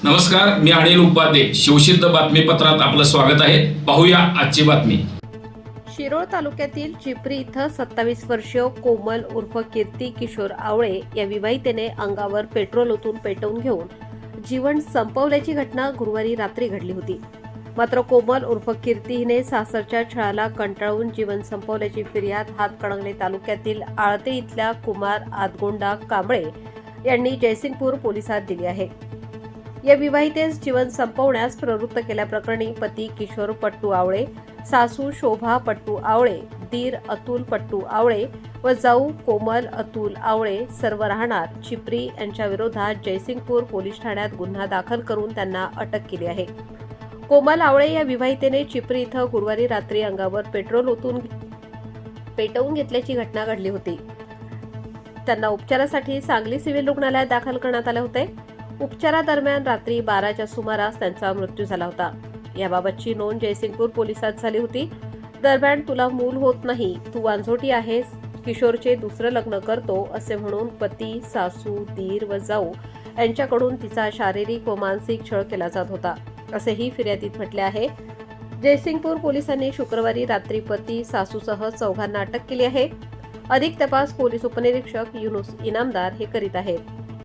नमस्कार मी अनिल उपाध्ये. शिवशिद्ध बातमीपत्रात आपलं स्वागत आहे. पाहूया आजची बातमी. शिरोळ तालुक्यातील चिपरी इथं सत्तावीस वर्षीय कोमल उर्फ कीर्ती किशोर आवळे या विवाहितेने अंगावर पेट्रोल ओतून पेटवून घेऊन जीवन संपवल्याची घटना गुरुवारी रात्री घडली होती. मात्र कोमल उर्फ कीर्ती हिने सासरच्या छळाला कंटाळून जीवन संपवल्याची फिर्याद हातकणंगले तालुक्यातील आळते इथल्या कुमार आदगोंडा कांबळे यांनी जयसिंगपूर पोलिसात दिली आहे. या विवाहितेस जीवन संपवण्यास प्रवृत्त केल्याप्रकरणी पती किशोर पट्टू आवळे सासू शोभा पट्टू आवळे दीर अतुल पट्टू आवळे व जाऊ कोमल अतुल आवळे सर्व राहणार. चिपरी यांच्या विरोधात जयसिंगपूर पोलीस ठाण्यात गुन्हा दाखल करून त्यांना अटक केली आहे. कोमल आवळे या विवाहितेने चिपरी इथं गुरुवारी रात्री अंगावर पेट्रोल ओतून पेटवून घेतल्याची घटना घडली होती. त्यांना उपचारासाठी सांगली सिव्हिल रुग्णालयात दाखल करण्यात आले होते. उपचारादरम्यान रात्री बाराच्या सुमारास त्यांचा मृत्यू झाला होता. याबाबतची नोंद जयसिंगपूर पोलिसात झाली होती. दरम्यान तुला मूल होत नाही. तू वांझोटी आहेस. किशोरचे दुसरं लग्न करतो असे म्हणून पती सासू दीर व जाऊ यांच्याकडून तिचा शारीरिक व मानसिक छळ केला जात होता. असेही फिर्यादीत म्हटले आहे. जयसिंगपूर पोलिसांनी शुक्रवारी रात्री पती सासूसह चौघांना अटक केली आहे. अधिक तपास पोलीस उपनिरीक्षक युनुस इनामदार हे करीत आहेत.